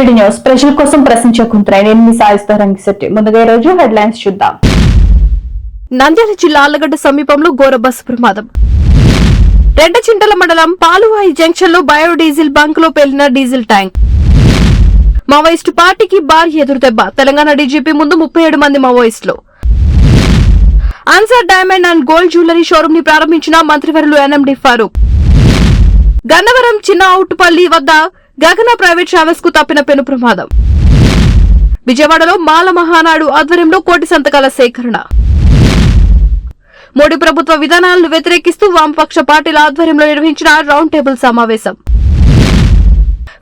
Welcome news ప్రజల కోసం ప్రశ్నించే నేను మీ సాయిస్తా రంగిశెట్టి ముందుగా ఈ రోజు హెడ్ లైన్స్ చూద్దాం. నంద్యాల జిల్లా ఆళ్ళగడ్డ సమీపంలో ఘోర బస్సు ప్రమాదం. రెడ్డచింటల మండలం పాలువాయి జంక్షన్లో బయోడీజిల్ బంక్లో పేలిన డీజిల్ ట్యాంక్. మావోయిస్టు పార్టీకి భారీ ఎదురుదెబ్బ తెలంగాణ డీజీపీ ముందు ముప్పై ఏడు మంది మావోయిస్టులు. Ansar diamond and gold jewellery షోరూమ్ని ప్రారంభించిన మంత్రివర్యులు ఎన్ఎండి ఫారూక్. గన్నవరం చిన్న అవుట్పల్లి వద్ద గగన ప్రైవేట్ ట్రావెల్స్కు తప్పిన పెను ప్రమాదం. విజయవాడలో మాల మహానాడు ఆధ్వర్యంలో కోటి సంతకాల సేకరణ. మోడీ ప్రభుత్వ విధానాలను వ్యతిరేకిస్తూ వామపక్ష పార్టీల ఆధ్వర్యంలో నిర్వహించిన రౌండ్ టేబుల్ సమావేశం.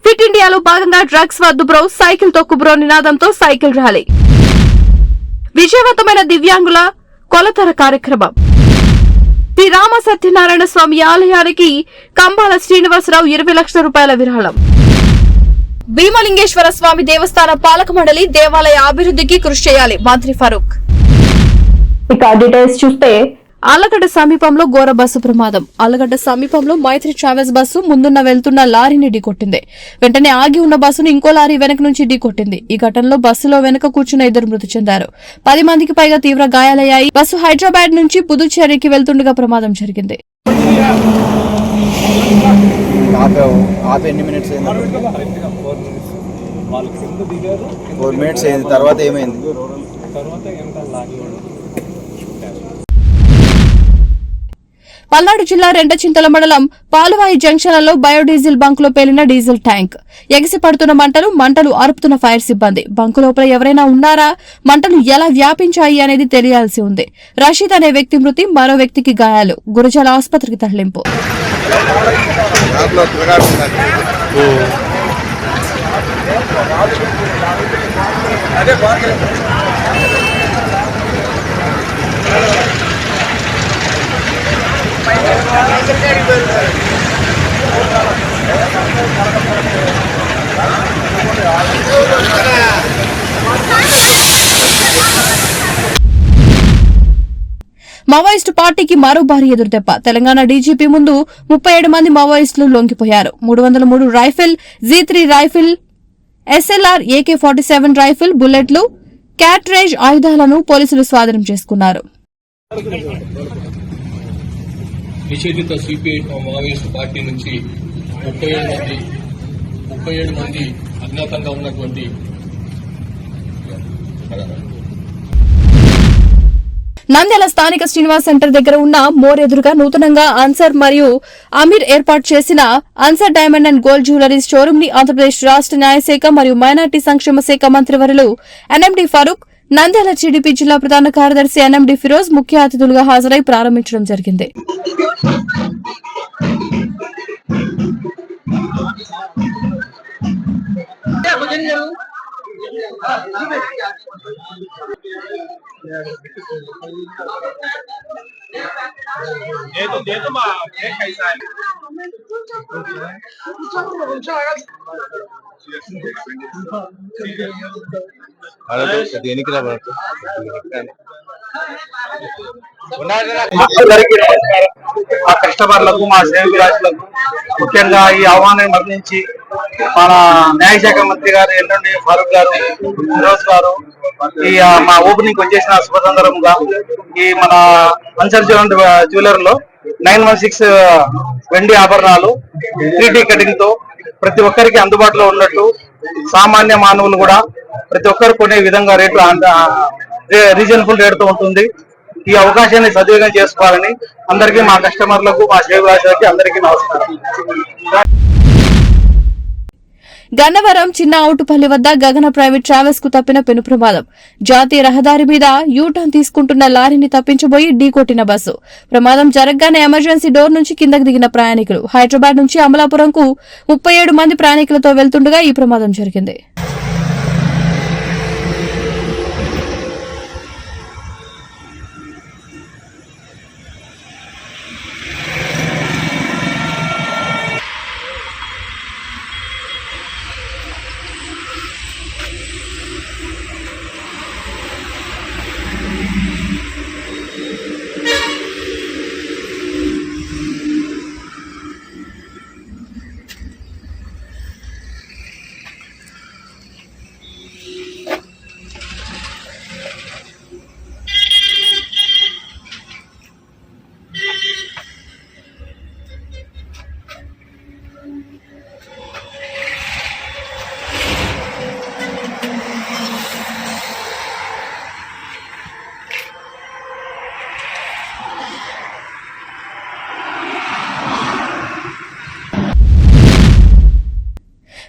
ఫిట్ ఇండియాలో భాగంగా డ్రగ్స్ వద్దు బ్రో సైకిల్ తొక్కు బ్రో నినాదంతో సైకిల్ ర్యాలీ. విజయవంతమైన దివ్యాంగుల కొలతర కార్యక్రమం. శ్రీ రామ సత్యనారాయణ స్వామి ఆలయానికి కంబాల శ్రీనివాసరావు ఇరవై లక్షల రూపాయల విరాళం. భీమలింగేశ్వర స్వామి దేవస్థాన పాలక మండలి దేవాలయ అభివృద్ధికి కృషి చేయాలి. మంత్రి ఫరూక్. ఇక డీటెయిల్స్ చూస్తే ఆలగడ్డ సమీపంలో ఘోర బస్సు ప్రమాదం. ఆలగడ్డ సమీపంలో మైత్రి ట్రావెల్స్ బస్సు ముందున్న వెళ్తున్న లారీని ఢీకొట్టింది. వెంటనే ఆగి ఉన్న బస్సును ఇంకో లారీ వెనక నుంచి ఢీకొట్టింది. ఈ ఘటనలో బస్సులో వెనక కూర్చున్న ఇద్దరు మృతి చెందారు. పది మందికి పైగా తీవ్ర గాయాలయ్యాయి. బస్సు హైదరాబాద్ నుంచి పుదుచ్చేరికి వెళ్తుండగా ప్రమాదం జరిగింది. ఆపి ఎన్ని మినిట్స్ అయింది? ఫోర్ మినిట్స్ అయింది. తర్వాత ఏమైంది? తర్వాత ఎంత లాగి పల్నాడు జిల్లా రెండచింతల మండలం పాలువాయి జంక్షన్లలో బయోడీజిల్ బంకులో పేలిన డీజిల్ ట్యాంక్. ఎగిసిపడుతున్న మంటలు మంటలు అరుపుతున్న ఫైర్ సిబ్బంది. బంకు లోపల ఎవరైనా ఉన్నారా? మంటలు ఎలా వ్యాపించాయి అనేది తెలియాల్సి ఉంది. రషీద్ అనే వ్యక్తి మృతి మరో వ్యక్తికి గాయాలు. గురజాల ఆసుపత్రికి తరలింపు. మావోయిస్టు పార్టీకి మరో భారీ ఎదురుదెబ్బ. తెలంగాణ డీజీపీ ముందు ముప్పై ఏడు మంది మావోయిస్టులు లొంగిపోయారు. మూడు వందల మూడు rifle G three rifle SLR AK forty seven rifle బుల్లెట్లు క్యాట్రేజ్ ఆయుధాలను పోలీసులు స్వాధీనం చేసుకున్నారు. నిషేధిత సిపిఐ మావోయిస్టు పార్టీ నుంచి ముప్పై ఏడు మంది ముప్పై ఏడు మంది అజ్ఞాతంగా ఉన్నటువంటి నంద్యాల స్థానిక శ్రీనివాస్ సెంటర్ దగ్గర ఉన్న మోర్ ఎదురుగా నూతనంగా అన్సర్ మరియు అమీర్ ఏర్పాటు చేసిన Ansar diamond and gold jewelleries షోరూమ్ని Andhra Pradesh రాష్ట న్యాయశాఖ మరియు మైనార్టీ సంక్షేమ శాఖ మంత్రివర్యులు ఎన్ఎండి ఫరూక్ నంద్యాల టీడీపీ జిల్లా ప్రధాన కార్యదర్శి ఎన్ఎండి ఫిరోజ్ ముఖ్య అతిథులుగా హాజరై ప్రారంభించడం జరిగింది. क्या मुझे नहीं ये तो दे दो माँ। ये कैसा है अरे तो देने के लिए మా కస్టమర్లకు మా సేవకులకు ముఖ్యంగా ఈ ఆహ్వానం మరణించి మన న్యాయశాఖ మంత్రి గారు ఎల్లుండి ఫారూక్ గారు ఫిరోజ్ గారు ఈ మా ఓపెనింగ్ వచ్చేసిన శుభసందరంగా ఈ మన అన్సర్ జ్యువెలర్లో నైన్ వన్ సిక్స్ వెండి ఆభరణాలు త్రీ కటింగ్తో ప్రతి ఒక్కరికి అందుబాటులో ఉన్నట్టు సామాన్య మానవులు కూడా ప్రతి ఒక్కరు కొనే విధంగా రేట్లు రీజనబుల్ రేట్తో ఉంటుంది. ఈ అవకాశాన్ని సద్వినియోగం చేసుకోవాలని అందరికీ మా కస్టమర్లకు మా శ్రేయభిలాషులకి అందరికీ నమస్కారం. గన్నవరం చిన్న అవుటుపల్లి వద్ద గగన ప్రైవేట్ ట్రావెల్స్కు తప్పిన పెను ప్రమాదం. జాతీయ రహదారి మీద యూటర్న్ తీసుకుంటున్న లారీని తప్పించబోయి ఢీకొట్టిన బస్సు. ప్రమాదం జరగగానే ఎమర్జెన్సీ డోర్ నుంచి కిందకు దిగిన ప్రయాణికులు. హైదరాబాద్ నుంచి అమలాపురంకు ముప్పై ఏడు మంది ప్రయాణికులతో వెళ్తుండగా ఈ ప్రమాదం జరిగింది.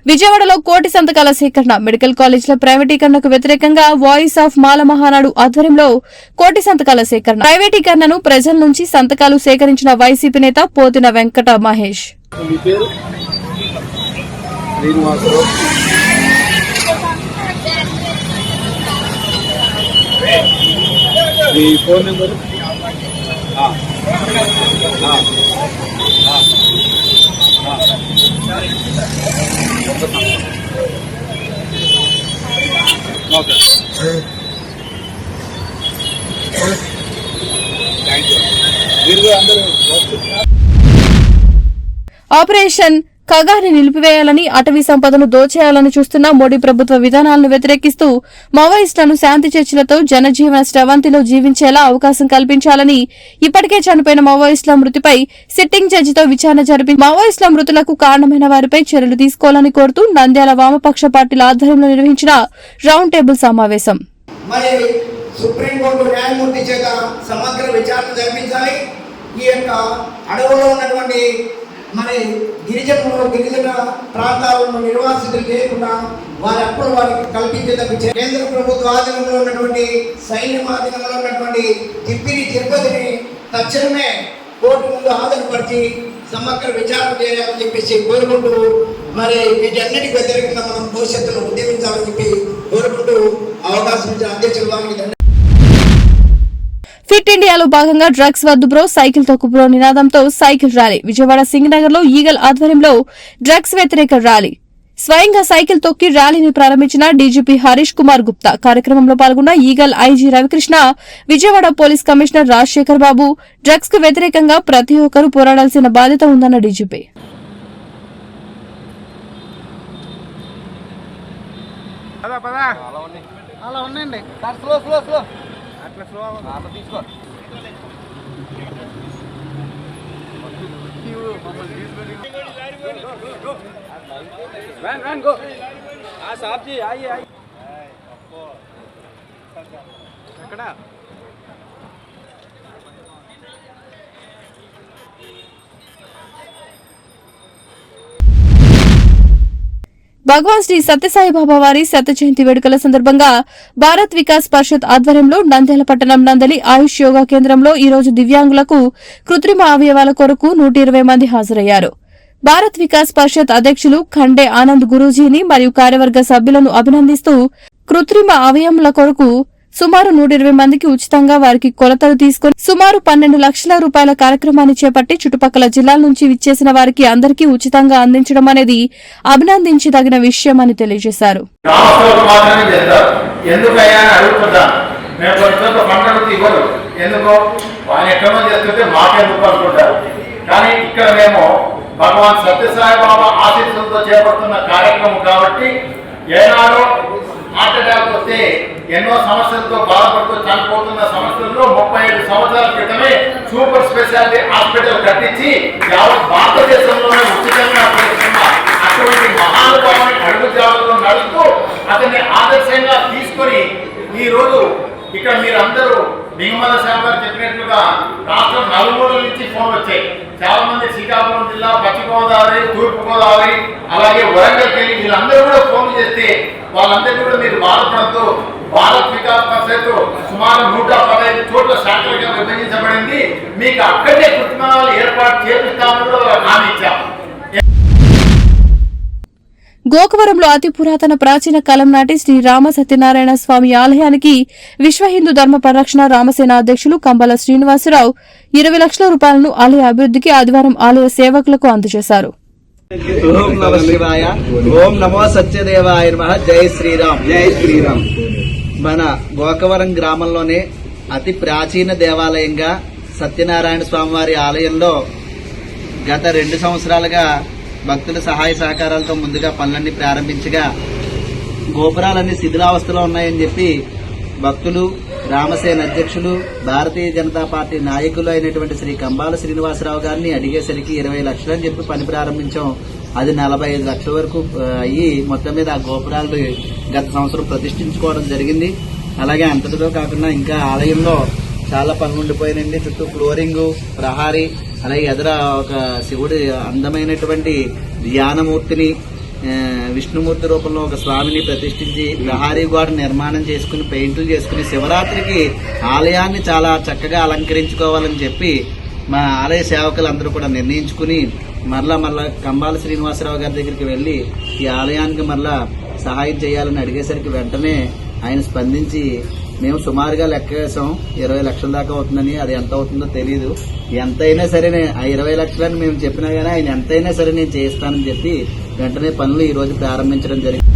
విజయవాడలో కోటి సంతకాల సేకరణ. మెడికల్ కాలేజీల ప్రైవేటీకరణకు వ్యతిరేకంగా వాయిస్ ఆఫ్ మాల మహానాడు ఆధ్వర్యంలో కోటి సంతకాల సేకరణ. ప్రైవేటీకరణను ప్రజల నుంచి సంతకాలు సేకరించిన వైసీపీ నేత Pothina Venkata Mahesh. Phone okay. Thank you మీరు కూడా అందరూ ఆపరేషన్ కగాని నిలిపివేయాలని అటవీ సంపదను దోచేయాలని చూస్తున్న మోడీ ప్రభుత్వ విధానాలను వ్యతిరేకిస్తూ మావోయిస్టులను శాంతి చర్చలతో జనజీవన స్రవంతిలో జీవించేలా అవకాశం కల్పించాలని ఇప్పటికే చనిపోయిన మావోయిస్టుల మృతిపై సిట్టింగ్ జడ్జితో విచారణ జరిపి మావోయిస్టుల మృతులకు కారణమైన వారిపై చర్యలు తీసుకోవాలని కోరుతూ నంద్యాల వామపక్ష పార్టీల ఆధ్వర్యంలో నిర్వహించిన రౌండ్ టేబుల్ సమావేశం. మరి సుప్రీంకోర్టు న్యాయమూర్తి చేత సమగ్ర విచారణ జరిపించాలి. ఈ యొక్క అడవుల్లో ఉన్నటువంటి మరి గిరిజనులు గిరిజన ప్రాంతాలను నిర్వాసితులు లేకుండా వారి అప్పుడు వారికి కల్పించేటప్పుడు కేంద్ర ప్రభుత్వ ఆధీనంలో ఉన్నటువంటి సైన్యం ఆధీనంలో ఉన్నటువంటి తిప్పిరి తిరుపతిని తక్షణమే కోర్టు ముందు హాజరుపరిచి సమగ్ర విచారణ చేయాలని చెప్పేసి కోరుకుంటూ మరి వీటన్నిటికి వ్యతిరేకంగా మనం భవిష్యత్తులో ఉద్యమించాలని చెప్పి కోరుకుంటూ అవకాశం ఇచ్చిన అధ్యక్షుల వారికి ఫిట్ ఇండియాలో భాగంగా డ్రగ్స్ వద్దు బ్రో సైకిల్ తొక్కు బ్రో నినాదంతో సైకిల్ ర్యాలీ. విజయవాడ సింగనగర్లో ఈగల్ ఆధ్వర్యంలో డ్రగ్స్ వ్యతిరేక ర్యాలీ. స్వయంగా సైకిల్ తొక్కి ర్యాలీని ప్రారంభించిన డీజీపీ హరీష్ కుమార్ గుప్తా. కార్యక్రమంలో పాల్గొన్న eagle IG Ravikrishna Vijayawada police commissioner Rajasekhar Babu డ్రగ్స్కు వ్యతిరేకంగా ప్రతి ఒక్కరూ పోరాడాల్సిన బాధ్యత ఉందన్న డీజీపీ. అలా ఉండండి స్లో స్లో స్లో. అట్లా స్లో అవ్వాలి తీసుకో. సాబ్జీ ఎక్కడా? భగవాన్ శ్రీ సత్యసాయిబాబా వారి శత జయంతి వేడుకల సందర్భంగా భారత్ వికాస్ పరిషత్ ఆధ్వర్యంలో నంద్యాల పట్టణం నందలి ఆయుష్ యోగా కేంద్రంలో ఈ రోజు దివ్యాంగులకు కృత్రిమ అవయవాల కొరకు నూట ఇరవై మంది హాజరయ్యారు. భారత్ వికాస్ పరిషత్ అధ్యక్షులు ఖండే ఆనంద్ గురూజీని మరియు కార్యవర్గ సభ్యులను అభినందిస్తూ కృత్రిమ అవయముల కొరకు సుమారు నూట ఇరవై మందికి ఉచితంగా వారికి కొలతలు తీసుకుని సుమారు పన్నెండు లక్షల రూపాయల కార్యక్రమాన్ని చేపట్టి చుట్టుపక్కల జిల్లాల నుంచి విచ్చేసిన వారికి అందరికీ ఉచితంగా అందించడం అనేది అభినందించదగిన విషయం అని తెలియజేశారు ఎందుకో? వాళ్ళు ఎక్కడో చేస్తుంటే మాకెందుకు అనుకుంటారు. కానీ ఇక్కడ మేము భగవాన్ సత్యసాయి బాబా ఆశీస్సులతో చేపడుతున్న కార్యక్రమం కాబట్టి ఏనాడో హార్ట్ అటాక్ వస్తే ఎన్నో సమస్యలతో బాధపడుతూ చనిపోతున్న సమస్యల్లో ముప్పై ఐదు సంవత్సరాల క్రితమే సూపర్ స్పెషాలిటీ హాస్పిటల్ కట్టించి యావత్ భారతదేశంలోనే ఉచితంగా చేస్తున్న అటువంటి మహానుభావాన్ని అడుగు జాడలో నడుస్తూ అతన్ని ఆదర్శంగా తీసుకొని ఈ రోజు ఇక్కడ మీరందరూ నిగమల శాఖ గారు చెప్పినట్లుగా రాష్ట్రం నలుమూలల నుంచి ఫోన్ వచ్చాయి. చాలా మంది శ్రీకాకుళం జిల్లా పశ్చిమ గోదావరి తూర్పు గోదావరి అలాగే వరంగల్కి వెళ్ళి వీళ్ళందరూ కూడా ఫోన్ చేస్తే వాళ్ళందరినీ కూడా మీరు బాధపడద్దు. భారత్ వికాస్ పరిషత్ సుమారు నూట పదహైదు చోట్ల శాఖలుగా విభజించబడింది. మీకు అక్కడే కృత్రిమాలు ఏర్పాటు చేపిస్తామని కూడా హామీ ఇచ్చాము గోకవరంలో అతి పురాతన ప్రాచీన కాలం నాటి శ్రీ రామ సత్యనారాయణ స్వామి ఆలయానికి విశ్వ హిందూ ధర్మ పరిరక్షణ రామసేన అధ్యక్షులు కంబల శ్రీనివాసరావు ఇరవై లక్షల రూపాయలను ఆలయ అభివృద్ధికి ఆదివారం ఆలయ సేవకులకు అందజేశారు. ఓం నమ శివాయ ఓం నమో సత్యదేవాయ నమ. జై శ్రీరామ్. జై శ్రీరామ్. మన గోకవరం గ్రామంలోనే అతి ప్రాచీన దేవాలయంగా సత్యనారాయణ స్వామివారి ఆలయంలో గత రెండు సంవత్సరాలుగా భక్తుల సహాయ సహకారాలతో ముందుగా పనులన్నీ ప్రారంభించగా గోపురాలన్నీ శిథిలావస్థలో ఉన్నాయని చెప్పి భక్తులు రామసేన అధ్యక్షులు భారతీయ జనతా పార్టీ నాయకులు అయినటువంటి శ్రీ కంబాల శ్రీనివాసరావు గారిని అడిగేసరికి ఇరవై లక్షలు అని చెప్పి పని ప్రారంభించాం. అది నలభై ఐదు లక్షల వరకు అయ్యి మొత్తం మీద ఆ గోపురాలు గత సంవత్సరం ప్రతిష్ఠించుకోవడం జరిగింది. అలాగే అంతటితో కాకుండా ఇంకా ఆలయంలో చాలా పనులు ఉండిపోయినండి చుట్టూ ఫ్లోరింగ్ ప్రహారీ అలాగే ఎదుర ఒక శివుడి అందమైనటువంటి ధ్యానమూర్తిని విష్ణుమూర్తి రూపంలో ఒక స్వామిని ప్రతిష్ఠించి ప్రహారీ గోడ నిర్మాణం చేసుకుని పెయింట్లు చేసుకుని శివరాత్రికి ఆలయాన్ని చాలా చక్కగా అలంకరించుకోవాలని చెప్పి మా ఆలయ సేవకులందరూ కూడా నిర్ణయించుకుని మరలా మరలా కంబాల శ్రీనివాసరావు గారి దగ్గరికి వెళ్ళి ఈ ఆలయానికి మరలా సహాయం చేయాలని అడిగేసరికి వెంటనే ఆయన స్పందించి మేము సుమారుగా లెక్క వేసాం. ఇరవై లక్షల దాకా అవుతుందని. అది ఎంత అవుతుందో తెలియదు ఎంతైనా సరే ఆ ఇరవై లక్షలని మేము చెప్పినా కానీ ఆయన ఎంతైనా సరే నేను చేయిస్తానని చెప్పి వెంటనే పనులు ఈ రోజు ప్రారంభించడం జరిగింది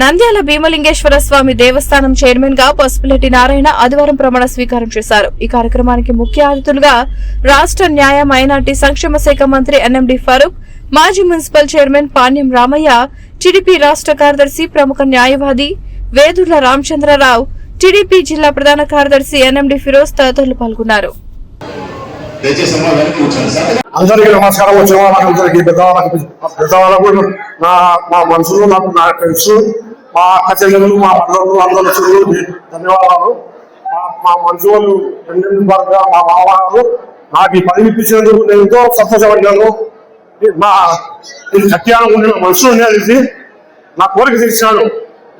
నంద్యాల భీమలింగేశ్వర స్వామి దేవస్థానం చైర్మన్గా పసుపులెట్టి నారాయణ ఆదివారం ప్రమాణ స్వీకారం చేశారు. ఈ కార్యక్రమానికి ముఖ్య అతిథులుగా రాష్ట్ర న్యాయ మైనార్టీ సంక్షేమ శాఖ మంత్రి ఎన్ఎండి ఫరూక్ మాజీ municipal chairman Panyam Ramaiah TDP రాష్ట్ర కార్యదర్శి ప్రముఖ న్యాయవాది వేదుర్ల రామచంద్రరావు టీడీపీ జిల్లా ప్రధాన కార్యదర్శి ఎన్ఎండి ఫిరోజ్ తదితరులు పాల్గొన్నారు. అందరికీ నమస్కారం. వచ్చిన వాళ్ళందరికీ పెద్దవాళ్ళకి పెద్దవాళ్ళకు నా మా మనుషులు నాకు నా ఫ్రెండ్స్ మా అక్క చెల్లెలు మా పిల్లలు అందరూ చెల్లెలు ధన్యవాదాలు. మా- మా మనుషులు రెండు వర్గ మా మామగారు నాకు ఈ పదవి ఇప్పించినందుకు నేను ఎంతో సంతోషపడ్డాను. ఈ మా ఇది సత్యానం ఉండిన మనుషులు ఉండేది నా కోరిక తీర్చాను.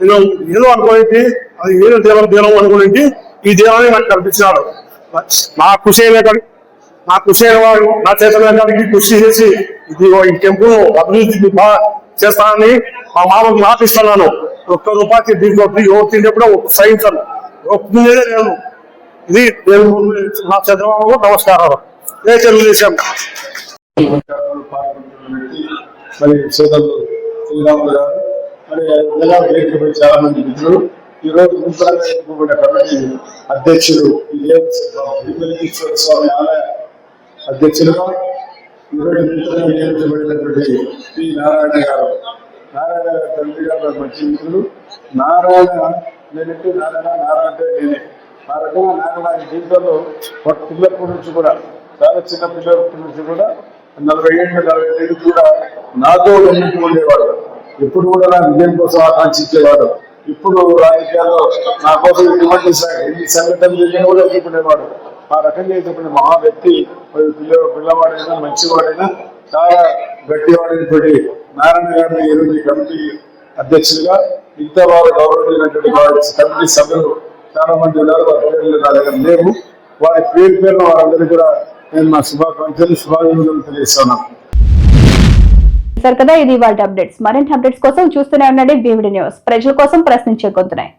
నేను ఏదో అనుకోని అది ఏదో దేవం దేవం అనుకోని ఈ దేవాన్ని నాకు కల్పించాడు నా కృషి అయిన నా కృషి వారు నా చేతనానికి కృషి చేసి ఇది ఈ టెంపుల్ అభివృద్ధి చేస్తానని మా మామకు మాటిస్తున్నాను ఒక్క రూపాయికి దీంట్లో ఎవరు తింటే కూడా సహించను. ఒప్పుకునేదే లేదు ఇది నా చంద్రబాబు నమస్కారాలు. ఏ తెలుగుదేశం. మరి సోదరులు శ్రీరాములు గారు మరి ఇలా వేదికపై చాలా మంది మిత్రులు ఈ రోజు ముందు ఎన్నుకోబడిన కమిటీ అధ్యక్షులు స్వామి ఆలయ అధ్యక్షులుగా ఈరోజు నూతనంగా నియమించబడినటువంటి పి నారాయణ గారు. నారాయణ గారి తండ్రి గారు మంచి మిత్రులు. నారాయణ నేనంటే నారాయణ నారాయణ అంటే నేనే. ఆ రకంగా నారాయణ జీవితంలో ఒక పిల్లప్పటి నుంచి కూడా చాలా చిన్న పిల్లప్పటి నుంచి కూడా నలభై ఏళ్ళు నలభై ఏళ్ళు కూడా నాతో ఎందుకు ఉండేవాడు. ఎప్పుడు కూడా నా విజయం కోసం ఆకాంక్షించేవాడు. ఇప్పుడు రాజకీయాల్లో నా కోసం ఇటువంటి ఎన్ని సంఘటనలు జరిగినా కూడా ఎదుర్కొనేవాడు. ఆ రకంగా ఎదుర్కొనే మహా వ్యక్తి పిల్ల పిల్లవాడైనా మంచివాడైనా చాలా గట్టివాడైనటువంటి నారాయణ గారిని ఈరోజు ఈ కమిటీ అధ్యక్షులుగా మిగతా వారు గౌరవించినటువంటి వారి కమిటీ సభ్యులు చాలా మంది ఉన్నారు వారి పేర్లు నా దగ్గర లేవు. వారి పేరు పేరున వారందరికీ కూడా నేను మా శుభాకాంక్షలు శుభాభివృద్ధులు తెలియజేస్తున్నాను. సార్ కదా ఇది వాళ్ళ అప్డేట్స్ మరింత అప్డేట్స్ కోసం చూస్తూనే ఉండండి బీవీడి న్యూస్ ప్రజల కోసం ప్రశ్నించే గొంతున్నాయి